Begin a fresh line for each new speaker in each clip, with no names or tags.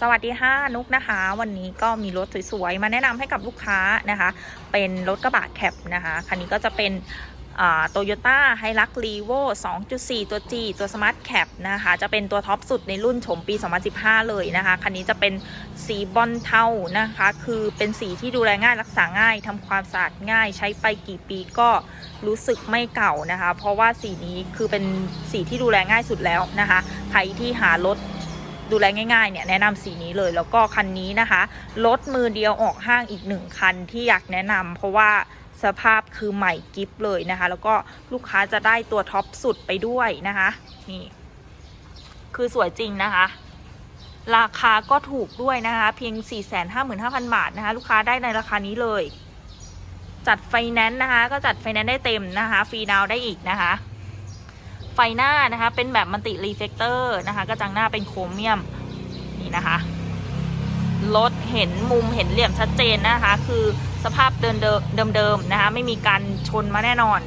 สวัสดีค่ะนุกนะคะ วันนี้ก็มีรถสวยๆ มาแนะนำให้กับลูกค้านะคะ เป็นรถกระบะแคปนะคะคันนี้ก็จะเป็นโตโยต้าไฮรักรีโว2.4 ตัว G ตัว Smart Cap นะคะ จะเป็นตัวท็อปสุดในรุ่นโฉมปี 2015 เลยนะคะ คันนี้จะเป็นสีบอลเทานะคะ คือเป็นสีที่ดูแลง่ายรักษาง่ายทำความสะอาดง่ายใช้ไปกี่ปีก็รู้สึกไม่เก่านะคะ เพราะว่าสีนี้คือเป็นสีที่ดูแลง่ายสุดแล้วนะคะ ใครที่หารถ ดูแลง่ายๆเนี่ยแนะนำสีนี้เลย แล้วก็คันนี้นะคะรถมือเดียวออกห้างอีกหนึ่งคันที่อยากแนะนำเพราะว่าสภาพคือใหม่กิฟเลยนะคะ แล้วก็ลูกค้าจะได้ตัวท็อปสุดไปด้วยนะคะนี่คือสวยจริงนะคะราคาก็ถูกด้วยนะคะ เพียง 455,000 บาทนะคะ ลูกค้าได้ในราคานี้เลย จัดไฟแนนซ์นะคะ ก็จัดไฟแนนซ์ได้เต็มนะคะ ฟรีดาวได้อีกนะคะ ไฟหน้านะคะ เป็นแบบมันติรีเฟกเตอร์นะคะ กระจังหน้าเป็นโครเมียมนี่นะคะรถเห็นมุมเห็นเหลี่ยมชัดเจนนะคะ คือสภาพเดิมเดิมๆนะคะ ไม่มีการชนมาแน่นอน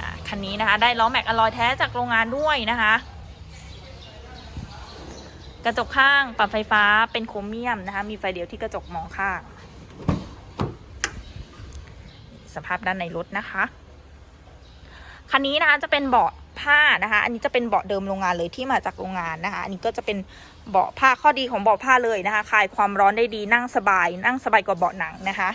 อะคันนี้นะคะ ได้ล้อแม็กอลลอยแท้จากโรงงานด้วยนะคะ กระจกข้างปรับไฟฟ้าเป็นโครเมียมนะคะ มีไฟเดียวที่กระจกมองข้าง สภาพด้านในรถนะคะ คันนี้นะคะจะเป็นเบาะผ้านะคะ อันนี้จะเป็นเบาะเดิมโรงงานเลยที่มาจากโรงงานนะคะ อันนี้ก็จะเป็นเบาะผ้าข้อดีของเบาะผ้าเลยนะคะคลายความร้อนได้ดีนั่งสบาย นั่งสบายกว่าเบาะหนังนะคะ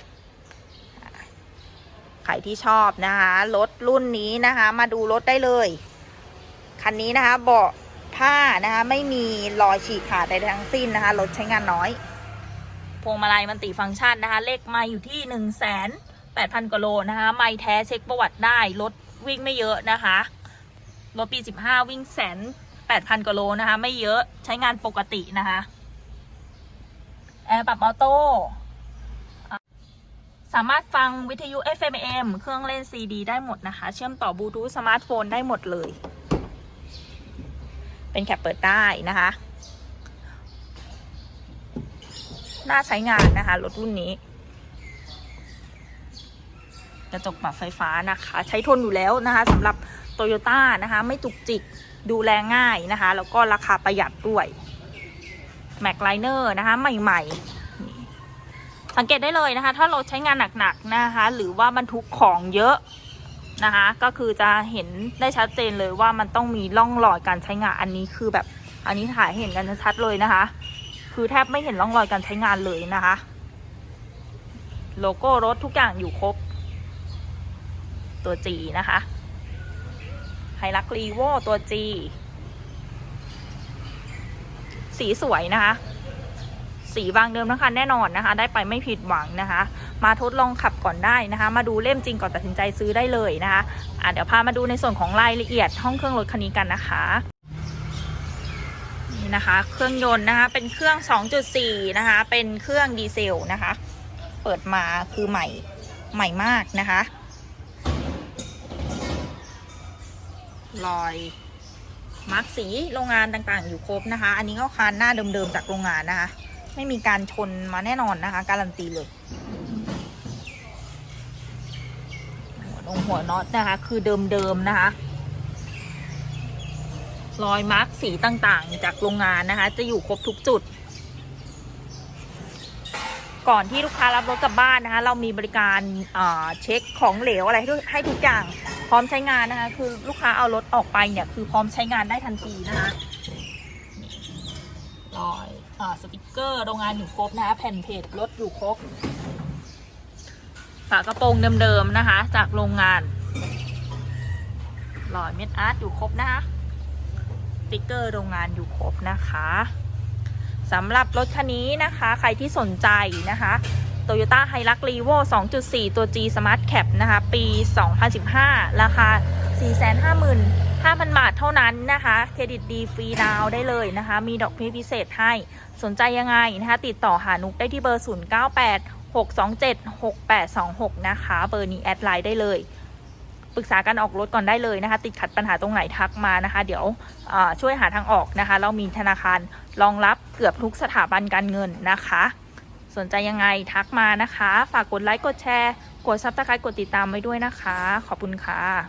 ใครที่ชอบนะคะรถรุ่นนี้นะคะ มาดูรถได้เลย คันนี้นะคะเบาะผ้านะคะไม่มีรอยฉีกขาดใดทั้งสิ้นนะคะรถใช้งานน้อยพวงมาลัยมันติฟังก์ชันนะคะ เลขมาอยู่ที่หนึ่งแสนแปดพันกว่าโลนะคะ ไม่แท้เช็คประวัติได้รถ วิ่งไม่เยอะนะคะรถปี 15 วิ่งแสน8,000กว่าโลนะคะ ไม่เยอะใช้งานปกตินะคะแอร์ปรับออโต้สามารถฟังวิทยุ FMM เครื่องเล่น CD ได้หมดนะคะ เชื่อมต่อบลูทูธสมาร์ทโฟนได้หมดเลย เป็นแคปเปิดได้นะคะ น่าใช้งานนะคะ รถรุ่นนี้ กระจกปรับไฟฟ้านะคะ ใช้ทนอยู่แล้วนะคะสำหรับโตโยต้านะคะ ไม่จุกจิกดูแลง่ายนะคะ แล้วก็ราคาประหยัดด้วยแม็กไลเนอร์นะคะ ใหม่ๆ สังเกตได้เลยนะคะ ถ้าเราใช้งานหนักๆนะคะ หรือว่าบรรทุกของเยอะนะคะ ก็คือจะเห็นได้ชัดเจนเลยว่ามันต้องมีร่องรอยการใช้งานอันนี้คือแบบ อันนี้ถ่ายเห็นกันชัดเลยนะคะ คือแทบไม่เห็นร่องรอยการใช้งานเลยนะคะ โลโก้รถทุกอย่างอยู่ครบ ตัว G นะคะไฮรักรีโวตัว G สีสวยนะคะ สีบางเดิมนะคะแน่นอนนะคะ ได้ไปไม่ผิดหวังนะคะ มาทดลองขับก่อนได้นะคะ มาดูเล่มจริงก่อนตัดสินใจซื้อได้เลยนะคะะเดี๋ยวพามาดูในส่วนของรายละเอียดห้องเครื่องรถคันนี้กันนะคะนี่นะคะ เครื่องยนต์นะคะ เป็นเครื่อง 2.4 นะคะ เป็นเครื่องดีเซลนะคะ เปิดมาคือใหม่ใหม่มากนะคะ รอยมาร์กสีโรงงานต่างๆ อยู่ครบนะคะ อันนี้ก็คานหน้าเดิมๆจากโรงงานนะคะ ไม่มีการชนมาแน่นอนนะคะ การันตีเลยหัวงหัวน็อตนะคะ คือเดิมๆนะคะ รอยมาร์กสีต่างๆ จากโรงงานนะคะ จะอยู่ครบทุกจุด ก่อนที่ลูกค้ารับรถกลับบ้านนะคะ เรามีบริการเช็คของเหลวอะไรให้ทุกอย่าง พร้อมใช้งานนะคะ คือลูกค้าเอารถออกไปเนี่ยคือพร้อมใช้งานได้ทันทีนะคะรอยอ่าสติกเกอร์โรงงานอยู่ครบนะคะแผ่นเพจรถอยู่ครบฝากระโปรงเดิมๆนะคะ จากโรงงานรอยเม็ดอาร์ตอยู่ครบนะคะสติกเกอร์โรงงานอยู่ครบนะคะสำหรับรถคันนี้นะคะ ใครที่สนใจนะคะ Toyota h i l u x r e v o 2.4 ตัว G Smart Cap นะคะ ปี 2015 ราคา 455,000 บาทเท่านั้นนะคะ เครดิตดีฟรีดาวได้เลยนะคะ มีดอกเบี้ยพิเศษให้ สนใจยังไงนะคะ ติดต่อหานุกได้ที่เบอร์ 098 627 6826 นะคะ เบอร์นี้แอดไลน์ได้เลยปรึกษาการออกรถก่อนได้เลยนะคะ ติดขัดปัญหาตรงไหนทักมานะคะ เดี๋ยวช่วยหาทางออกนะคะ เรามีธนาคารรองรับเกือบทุกสถาบันการเงินนะคะ สนใจยังไงทักมานะคะ ฝากกดไลค์กดแชร์ กดซับสไครต์กดติดตามไว้ด้วยนะคะ ขอบคุณค่ะ